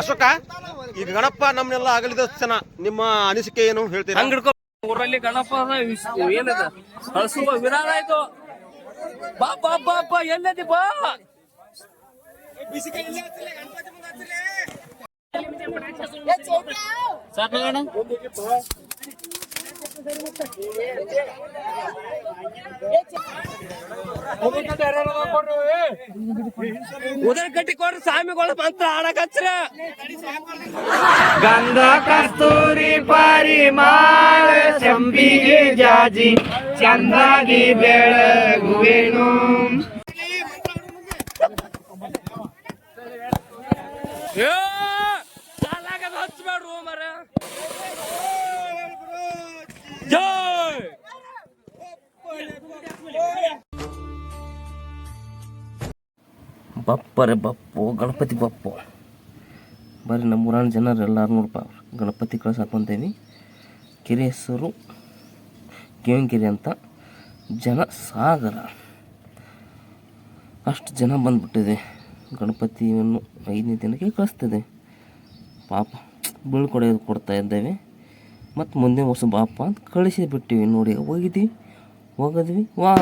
ಅಶೋಕ ಈ ಗಣಪ ನಮ್ನೆಲ್ಲ ಆಗಲಿದ ಜನ ನಿಮ್ಮ ಅನಿಸಿಕೆ ಏನು ಹೇಳ್ತೀರಾ? ಹಂಗಿಡ್ಕೊ ಊರಲ್ಲಿ ಗಣಪ ಏನದ? ಹಸುವ ವಿರಾಳ ಆಯ್ತು ಬಾ ಬಾ ಬಾ ಬಾ ಎಲ್ಲದಿ ಬಾ. ಸಾಕಾಗಣ ಉದರ ಕಟ್ಟಿ ಕೊಡ್ರಿ ಸ್ವಾಮಿಗಳು ಮಂತ್ರ ಆಡಕ್ ಹಚ್ರ ಗಂಧ ಕಸ್ತೂರಿ ಪಾರಿ ಮಾಡ ಚಂಬಿಗೆ ಜಾಜಿ ಚಂದಾಗಿ ಬೆಳಗುವೆನು. ಹಚ್ಬೇಡ್ರು ಮರ ಬಪ್ಪರೆ ಬಪ್ಪು, ಗಣಪತಿ ಬಪ್ಪು. ಬರ್ರಿ ನಮ್ಮ ಊರಾನ ಜನರು ಎಲ್ಲರೂ ನೋಡಪ್ಪ ಗಣಪತಿ ಕಳ್ಸಕ್ಕೆ ಬಂದೇವಿ ಕೆರೆ ಹೆಸರು ಕೆರೆ ಅಂತ. ಜನ ಸಾಗರ ಅಷ್ಟು ಜನ ಬಂದುಬಿಟ್ಟಿದೆ. ಗಣಪತಿಯನ್ನು ಐದನೇ ದಿನಕ್ಕೆ ಕಳಿಸ್ತದೆ. ಪಾಪ ಬೀಳ್ಕೊಡೋದು ಕೊಡ್ತಾ ಇದ್ದೇವೆ. ಮತ್ತು ಮುಂದಿನ ವರ್ಷ ಬಾಪ ಅಂತ ಕಳಿಸಿ ಬಿಟ್ಟಿವಿ ನೋಡಿ. ಹೋಗಿದ್ವಿ ಹೋಗಿದ್ವಿ ವಾ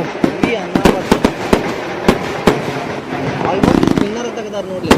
ಆಲ್ಮೋಸ್ಟ್ ಸ್ಪಿನ್ನರ್ ತೆಗೆದಾರ ನೋಡ್ಲಿ